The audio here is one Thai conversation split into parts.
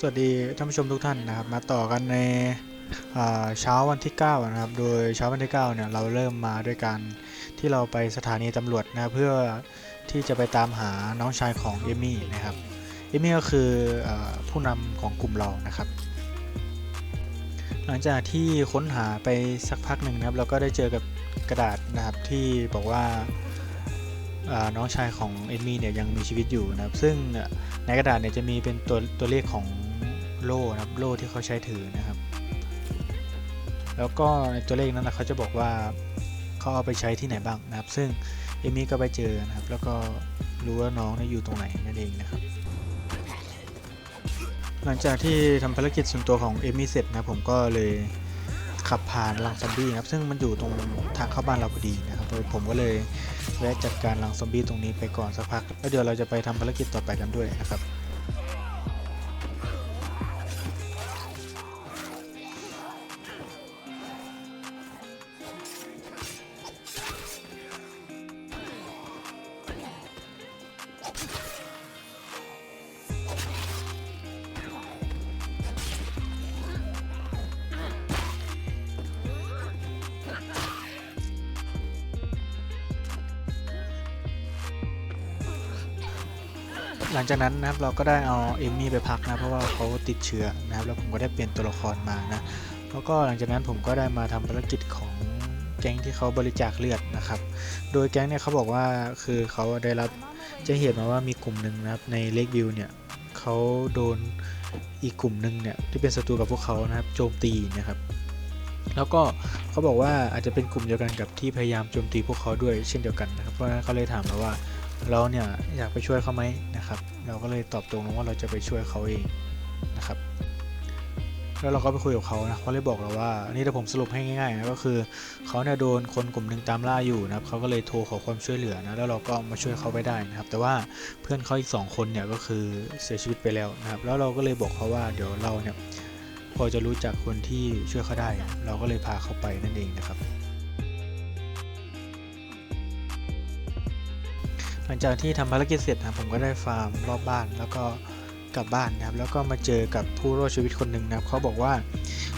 สวัสดีท่านผู้ชมทุกท่านนะครับมาต่อกันในเช้าวันที่ 9 นะครับ โดยเช้าวันที่ 9 เนี่ยเราเริ่มมาด้วยการที่เราไปสถานีตำรวจนะเพื่อที่จะไปตามหาน้องชายของเอมี่นะครับเอมี่ก็คืออผู้นำของกลุ่มเรานะครับ หลังจากที่ค้นหาไปสักพักหนึ่งนะครับ เราก็ได้เจอกับกระดาษนะครับที่บอกว่าน้องชายของเอมี่เนี่ยยังมีชีวิตอยู่นะครับ ซึ่งในกระดาษเนี่ยจะมีเป็นตัวตัวเลขของ โล่นะครับโล่ที่เขาใช้ถือนะครับ แล้วก็ในตัวเลขนั้นนะเขาจะบอกว่าเขาเอาไปใช้ที่ไหนบ้างนะครับ ซึ่งเอมี่ก็ไปเจอนะครับ แล้วก็รู้ว่าน้องเนี่ยอยู่ตรงไหนนั่นเองนะครับ หลังจากที่ทำภารกิจส่วนตัวของเอมี่เสร็จนะผมก็เลยขับผ่านรังซอมบี้นะครับซึ่งมันอยู่ตรงทางเข้าบ้านเราพอดีนะครับโดยผมก็เลยแวะจัดการรังซอมบี้ตรงนี้ไปก่อนสักพักแล้วเดี๋ยวเราจะไปทำภารกิจต่อไปกันด้วยนะครับ หลังจากนั้นนะครับเราก็ได้เอาเอมมี่ไปพักนะเพราะว่าเขาติดเชื้อนะครับแล้วผมก็ได้เปลี่ยนตัวละครมานะแล้วก็หลังจากนั้นผมก็ได้มาทำภารกิจของแก๊งที่เขาบริจาคเลือดนะครับ โดยแก๊งเนี่ยเขาบอกว่าคือเขาได้รับแจ้งเหตุมาว่ามีกลุ่มหนึ่งนะครับในเลกวิวเนี่ยเขาโดนอีกกลุ่มหนึ่งเนี่ยที่เป็นศัตรูกับพวกเขานะครับโจมตีนะครับ แล้วก็เขาบอกว่าอาจจะเป็นกลุ่มเดียวกันกับที่พยายามโจมตีพวกเขาด้วยเช่นเดียวกันนะครับเพราะนั้นเขาเลยถามเราว่า เราเนี่ยอยากไปช่วยเขาไหมนะครับ เราก็เลยตอบตรงลงว่าเราจะไปช่วยเขาเองนะครับแล้วเราก็ไปคุยกับเขานะเขาเลยบอกเราว่านี่ถ้าผมสรุปให้ง่ายๆนะก็คือเขาเนี่ยโดนคนกลุ่มหนึ่งตามล่าอยู่นะครับเขาก็เลยโทรขอความช่วยเหลือนะแล้วเราก็มาช่วยเขาไปได้นะครับ แต่ว่าเพื่อนเขาอีกสองคนเนี่ยก็คือเสียชีวิตไปแล้วนะครับ แล้วเราก็เลยบอกเขาว่าเดี๋ยวเราเนี่ยพอจะรู้จักคนที่ช่วยเขาได้ เราก็เลยพาเขาไปนั่นเองนะครับ หลังจากที่ทำภารกิจเสร็จนะผมก็ได้ฟาร์มรอบบ้านแล้วก็กลับบ้านนะครับแล้วก็มาเจอกับผู้รอดชีวิตคนหนึ่งนะครับเขาบอกว่า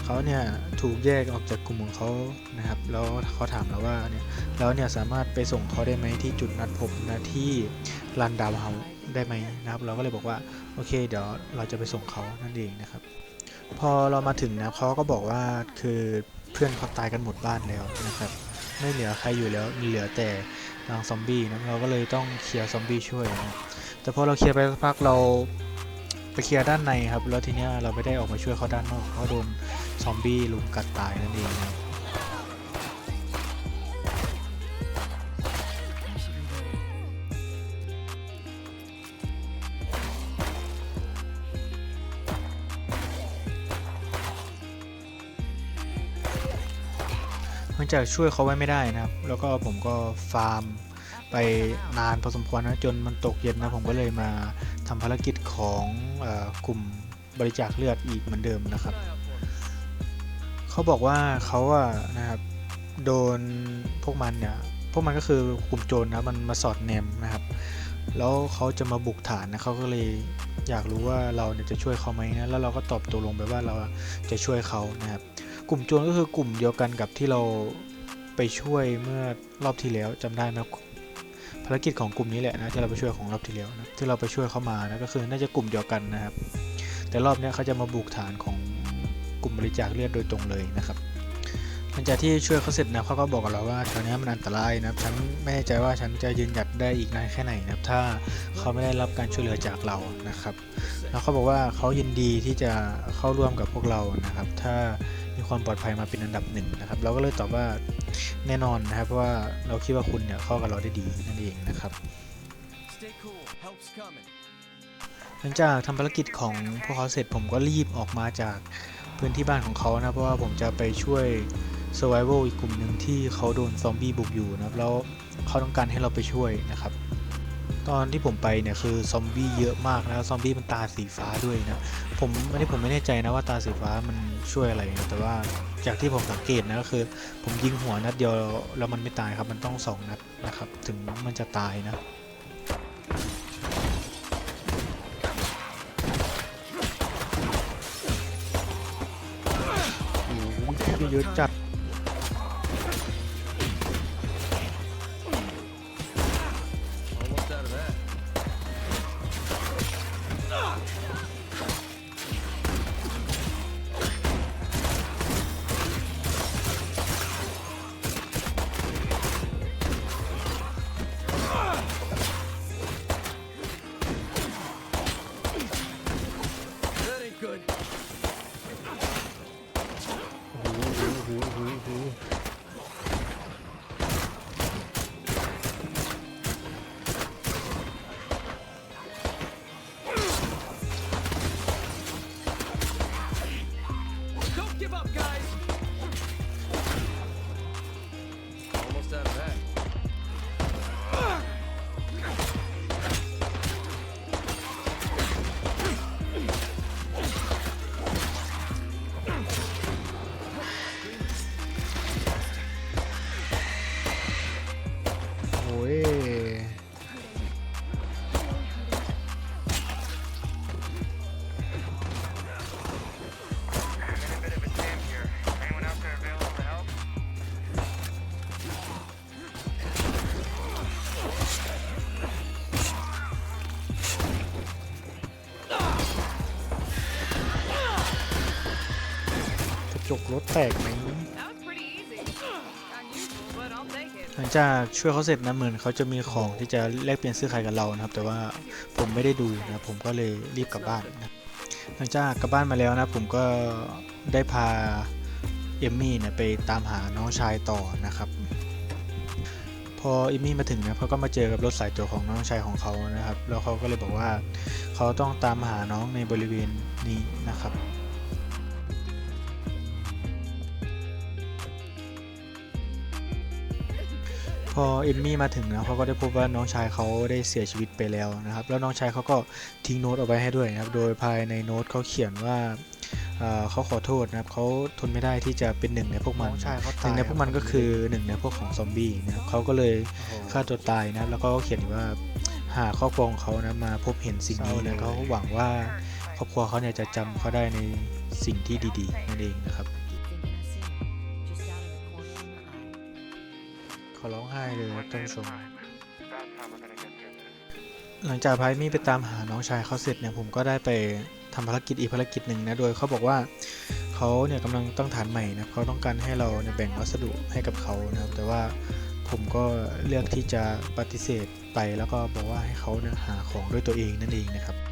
เขาเนี่ยถูกแยกออกจากกลุ่มของเขานะครับแล้วเขาถามเราว่าเนี่ยแล้วเนี่ยสามารถไปส่งเขาได้ไหมที่จุดนัดพบนะที่ลานดาวเฮาได้ไหมนะครับ เราก็เลยบอกว่าโอเค เดี๋ยวเราจะไปส่งเขานั่นเองนะครับ พอเรามาถึงนะเขาก็บอกว่าคือเพื่อนเขาตายกันหมดบ้านแล้วนะครับ ไม่เหลือใครอยู่แล้วมีเหลือแต่ รังซอมบี้นะเราก็เลยต้องเคลียร์ซอมบี้ช่วยนะแต่พอเราเคลียร์ไปสักพักเราไปเคลียร์ด้านในครับ แล้วทีเนี้ยเราไม่ได้ออกมาช่วยเขาด้านนอกเขาโดนซอมบี้ลุมกัดตายนั่นเองนะครับ หลังจากช่วยเขาไว้ไม่ได้นะครับ แล้วก็ผมก็ฟาร์มไปนานพอสมควรนะจนมันตกเย็นนะผมก็เลยมาทำภารกิจของอกลุ่มบริจาคเลือดอีกเหมือนเดิมนะครับ เขาบอกว่าเขาอะนะครับโดนพวกมันเนี่ยพวกมันก็คือกลุ่มโจรนะมันมาสอดแนมนะครับ แล้วเขาจะมาบุกฐานนะเขาก็เลยอยากรู้ว่าเราเนี่ยจะช่วยเขาไหมนะแล้วเราก็ตอบตัวลงไปว่าเราจะช่วยเขานะครับ กลุ่มโจรก็คือกลุ่มเดียวกันกับที่เราไปช่วยเมื่อรอบที่แล้วจำได้ไหมภารกิจของกลุ่มนี้แหละนะที่เราไปช่วยของรอบที่แล้วนะที่เราไปช่วยเขามานะก็คือน่าจะกลุ่มเดียวกันนะครับ แต่รอบนี้เขาจะมาบุกฐานของกลุ่มบริจาคเลือดโดยตรงเลยนะครับหลังจากที่ช่วยเขาเสร็จนะเขาก็บอกกับเราว่าแถวนี้มันอันตรายนะครับฉันไม่แน่ใจว่าฉันจะยืนหยัดได้อีกนานแค่ไหนนะครับถ้าเขาไม่ได้รับการช่วยเหลือจากเรานะครับ แล้วเขาบอกว่าเขายินดีที่จะเข้าร่วมกับพวกเรานะครับ ถ้า มีความปลอดภัยมาเป็นอันดับหนึ่งนะครับ เราก็เลยตอบว่าแน่นอนนะครับเพราะว่าเราคิดว่าคุณเนี่ยเข้ากับเราได้ดีนั่นเองนะครับ Stay cool. Help's coming. หลังจากทำภารกิจของพวกเขาเสร็จผมก็รีบออกมาจากพื้นที่บ้านของเขานะ เพราะว่าผมจะไปช่วย survival อีกกลุ่มหนึ่งที่เขาโดนซอมบี้บุกอยู่นะครับ แล้วเขาต้องการให้เราไปช่วยนะครับ ตอนที่ผมไปเนี่ยคือซอมบี้เยอะมากนะซอมบี้มันตาสีฟ้าด้วยนะผมอันนี้ผมไม่แน่ใจนะว่าตาสีฟ้ามันช่วยอะไรนะแต่ว่าจากที่ผมสังเกตนะก็คือ ผมยิงหัวนัดเดียวแล้วมันไม่ตายครับมันต้องสองนัดนะครับ ถึงมันจะตายนะเยอะจัด up, guys! ถแตกไหมหลังจากช่วยเขาเสร็จนะเหมือนเขาจะมีของที่จะแลกเปลี่ยนซื้อขายกับเรานะครับ แต่ว่าผมไม่ได้ดูนะผมก็เลยรีบกลับบ้านนะหลังจากกลับบ้านมาแล้วนะผมก็ได้พาเอมมี่เนี่ยไปตามหาน้องชายต่อนะครับพอเอมมี่มาถึงนะเขาก็มาเจอกับรถสายตัวของน้องชายของเขานะครับ แล้วเขาก็เลยบอกว่าเขาต้องตามหาน้องในบริเวณนี้นะครับ พอเอมมี่มาถึงนะเขาก็ได้พบว่าน้องชายเขาได้เสียชีวิตไปแล้วนะครับ แล้วน้องชายเขาก็ทิ้งโน้ตเอาไว้ให้ด้วยนะครับ โดยภายในโน้ตเขาเขียนว่าเอ่อเขาขอโทษนะครับเขาทนไม่ได้ที่จะเป็นหนึ่งในพวกมันหนึ่งในพวกมันก็คือหนึ่งในพวกของซอมบี้นะครับเขาก็เลยฆ่าตัวตายนะครับแล้วก็เขียนว่าหากครอบครัวของเขานะมาพบเห็นสิ่งนี้นะเขาหวังว่าครอบครัวเขาเนี่ยจะจำเขาได้ในสิ่งที่ดีๆนั่นเองนะครับ ขอร้องไห้เลยครับท่านผู้ชมหลังจากพายมี่ไปตามหาน้องชายเขาเสร็จเนี่ยผมก็ได้ไปทำภารกิจอีกภารกิจหนึ่งนะ โดยเขาบอกว่าเขาเนี่ยกำลังตั้งฐานใหม่นะเขาต้องการให้เราเนี่ยแบ่งวัสดุให้กับเขานะครับ แต่ว่าผมก็เลือกที่จะปฏิเสธไปแล้วก็บอกว่าให้เขาเนี่ยหาของด้วยตัวเองนั่นเองนะครับ